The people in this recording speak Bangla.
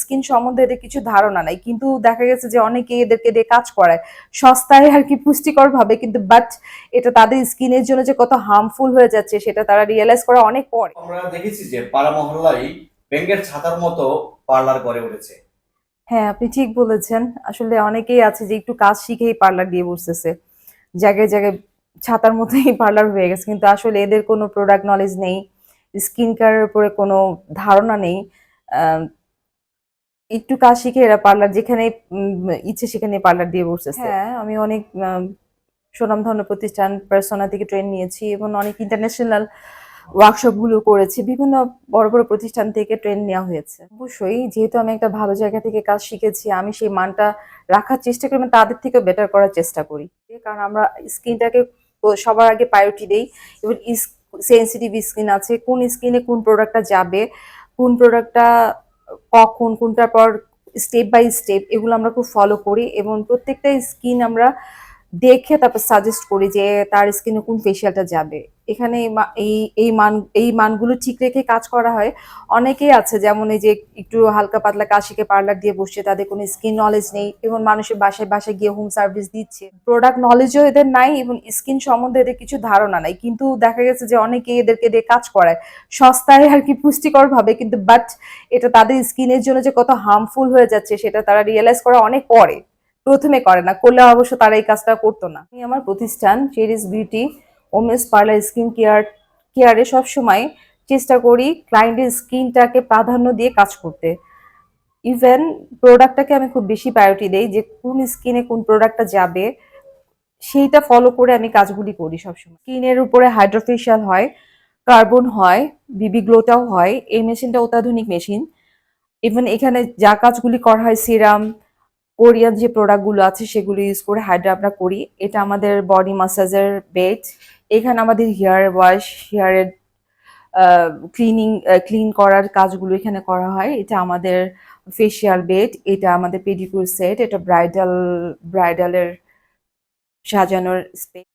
স্কিন সম্বন্ধে এদের কিছু ধারণা নাই। কিন্তু দেখা গেছে যে অনেকে এদেরকে দিয়ে কাজ করায়। সস্তায় আর কি পুষ্টিকর ভাবে কিন্তু বাট এটা তাদের স্কিনের জন্য যে কত হার্মফুল হয়ে যাচ্ছে সেটা তারা রিয়েলাইজ করা অনেক পরে। আমরা দেখেছি যে পাড়া মহল্লায় ব্যাংকের ছাতার মতো পার্লার গড়ে উঠেছে। হ্যাঁ আপনি ঠিক বলেছেন। আসলে অনেকেই আছে যে একটু কাজ শিখেই পার্লার দিয়ে বসতেছে। জায়গায় জায়গায় ছাতার মতোই পার্লার হয়ে গেছে। কিন্তু আসলে এদের কোনো প্রোডাক্ট নলেজ নেই। স্কিন কেয়ারের উপরে কোনো ধারণা নেই। একটু কাজ শিখে এরা পার্লার যেখানে ইচ্ছে সেখানে পার্লার দিয়ে বসতেছে। হ্যাঁ আমি অনেক সুনামধন্য প্রতিষ্ঠান পার্সোনা থেকে ট্রেন নিয়েছি এবং অনেক ইন্টারন্যাশনাল ওয়ার্কশপগুলো করেছি। বিভিন্ন বড় বড় প্রতিষ্ঠান থেকে ট্রেন নেওয়া হয়েছে। অবশ্যই, যেহেতু আমি একটা ভালো জায়গা থেকে কাজ শিখেছি, আমি সেই মানটা রাখার চেষ্টা করি তাদের থেকে বেটার করার চেষ্টা করি। কারণ আমরা স্কিনটাকে সবার আগে প্রায়োরিটি দেই এবং সেন্সিটিভ স্কিন আছে, কোন স্কিনে কোন প্রোডাক্টটা যাবে, কোন প্রোডাক্টটা কখন, কোনটার পর স্টেপ বাই স্টেপ এগুলো আমরা খুব ফলো করি এবং প্রত্যেকটা স্কিন আমরা দেখে তারপর সাজেস্ট করি যে তার স্কিনে কোন ফেশিয়ালটা যাবে। এখানে এই এই মান, এই মানগুলো ঠিক রেখে কাজ করা হয়। অনেকেই আছে যেমন এই যে একটু হালকা পাতলা কাশিকে পার্লার দিয়ে বসছে, তাদের কোনো স্কিন নলেজ নেই, এবং মানুষের বাসায় বাসায় গিয়ে হোম সার্ভিস দিচ্ছে। প্রোডাক্ট নলেজও এদের নাই এবং স্কিন সম্বন্ধে এদের কিছু ধারণা নাই। কিন্তু দেখা গেছে যে অনেকে এদেরকে দিয়ে কাজ করায়। সস্তায় আর কি পুষ্টিকর ভাবে কিন্তু বাট এটা তাদের স্কিনের জন্য যে কত হার্মফুল হয়ে যাচ্ছে, সেটা তারা রিয়েলাইজ করা অনেক পরে। প্রথমে করে না, করলে অবশ্য তারা এই কাজটা করতো না। আমি আমার প্রতিষ্ঠান cherish beauty women's parlour skin care কেয়ারে সবসময় চেষ্টা করি ক্লায়েন্টের স্কিনটাকে প্রাধান্য দিয়ে কাজ করতে। ইভেন প্রোডাক্টটাকে আমি খুব বেশি প্রায়োরিটি দেই যে কোন স্কিনে কোন প্রোডাক্টটা যাবে, সেইটা ফলো করে আমি কাজগুলি করি সবসময়। স্কিনের উপরে হাইড্রোফেশিয়াল হয় কার্বন হয় বিবি গ্লোটাও হয়, এই মেশিনটা অত্যাধুনিক মেশিন ইভেন এখানে যা কাজগুলি করা হয় সিরাম কোরিয়ান যে প্রোডাক্টগুলো আছে সেগুলো ইউজ করে হাইড্রা আমরা করি। এটা আমাদের বডি মাসাজের বেড এখানে আমাদের হেয়ার ওয়াশ হেয়ারের ক্লিনিং ক্লিন করার কাজগুলো এখানে করা হয়। এটা আমাদের ফেসিয়াল বেড এটা আমাদের পেডিকুর সেট এটা ব্রাইডাল ব্রাইডালের সাজানোর স্পেস